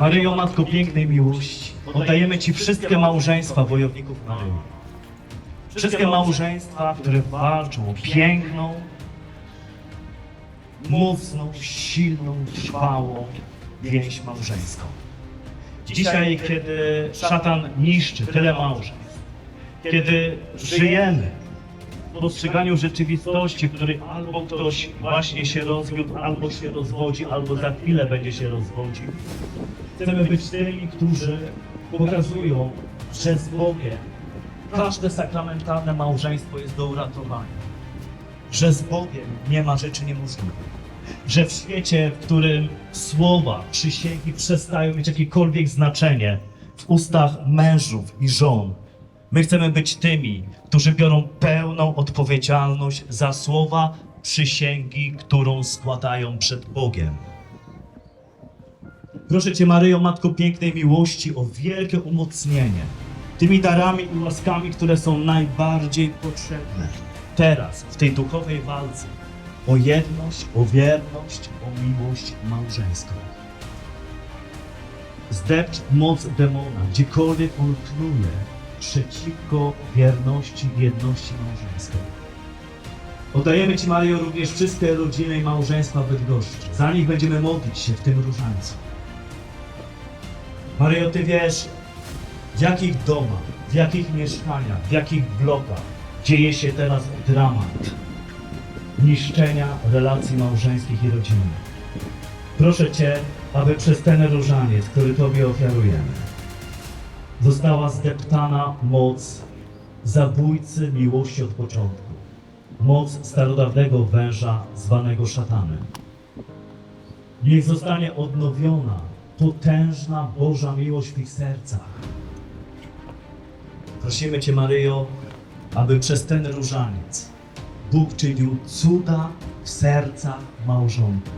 Maryjo, Matko pięknej miłości, oddajemy Ci wszystkie małżeństwa wojowników Maryi. Wszystkie małżeństwa, które walczą o piękną, mocną, silną, trwałą więź małżeńską. Dzisiaj, kiedy szatan niszczy tyle małżeństw, kiedy żyjemy w postrzeganiu rzeczywistości, w której albo ktoś właśnie się rozwiódł, albo się rozwodzi, albo za chwilę będzie się rozwodził, chcemy być tymi, którzy pokazują, że z Bogiem każde sakramentalne małżeństwo jest do uratowania. Że z Bogiem nie ma rzeczy niemożliwych. Że w świecie, w którym słowa, przysięgi przestają mieć jakiekolwiek znaczenie w ustach mężów i żon, my chcemy być tymi, którzy biorą pełną odpowiedzialność za słowa, przysięgi, którą składają przed Bogiem. Proszę Cię, Maryjo, Matko Pięknej Miłości, o wielkie umocnienie tymi darami i łaskami, które są najbardziej potrzebne teraz, w tej duchowej walce o jedność, o wierność, o miłość małżeńską. Zdepcz moc demona, gdziekolwiek on knuje przeciwko wierności i jedności małżeńskiej. Oddajemy Ci, Mario, również wszystkie rodziny i małżeństwa Bydgoszczy. Za nich będziemy modlić się w tym różańcu. Mario, Ty wiesz, w jakich domach, w jakich mieszkaniach, w jakich blokach dzieje się teraz dramat niszczenia relacji małżeńskich i rodzinnych. Proszę Cię, aby przez ten różaniec, który Tobie ofiarujemy, została zdeptana moc zabójcy miłości od początku. Moc starodawnego węża zwanego szatanem. Niech zostanie odnowiona potężna Boża miłość w ich sercach. Prosimy Cię, Maryjo, aby przez ten różaniec Bóg czynił cuda w sercach małżonków,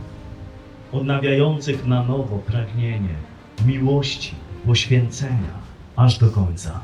odnawiających na nowo pragnienie miłości, poświęcenia aż do końca.